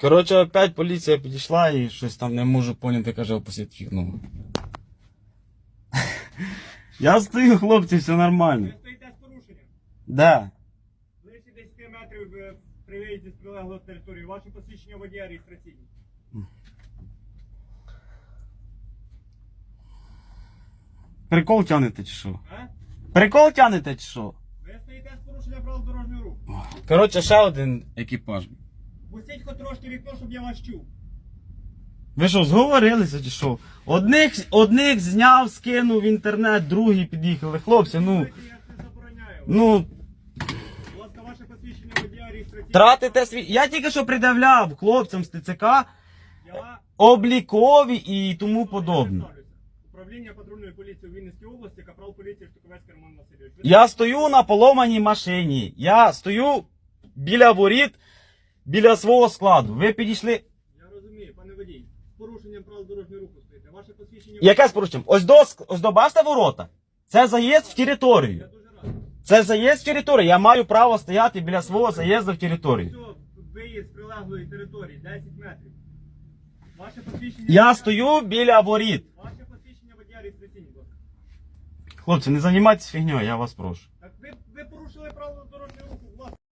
Коротше, опять поліція підійшла і щось там не можу поняти, каже, опустіть фігну. Я стою, хлопці, все нормально. Ви стоїте з порушенням. Да. Ближче 10 метрів е, при виїзді з прилеглої території. Ваше посвідчення водія реєстраційні. Прикол тянете чи що? А? Прикол тянете чи що? Ви стоїте з порушенням правил дорожнього руху. Коротше, ще один екіпаж. Трошки вікно, щоб я вас чув. Ви що, зговорилися чи що? Одних, одних зняв, скинув в інтернет, другі під'їхали. Хлопці, ну. Давайте я це забороняю. Ну, Будь ласка, ваше посвідчення водія реєстраційні. тратите свій. Я тільки що придавляв хлопцям з ТЦК Я облікові і тому подобне. представлюся. Управління патрульної поліції у Вінницькій області, капрал поліції Штуковецький Роман Васильович. Ви Я стою на поломаній машині. Я стою біля воріт, біля свого складу. Ви підійшли. Я розумію, пане водій. З порушенням правил дорожнього руху стоїте. Ваше посвідчення Яке з порушенням? Ось до, ось до бачите ворота. Це заїзд в Я територію. дуже радий. Це заїзд в територію. Я маю право стояти біля свого заїзду в територію. Все, виїзд з прилеглої території, 10 метрів. Ваше посвідчення... Я стою біля воріт. Ваше посвідчення водія реєстраційні, будь ласка. Хлопці, не займайтесь фігньою, я вас прошу. Так ви, ви порушили правила дорожнього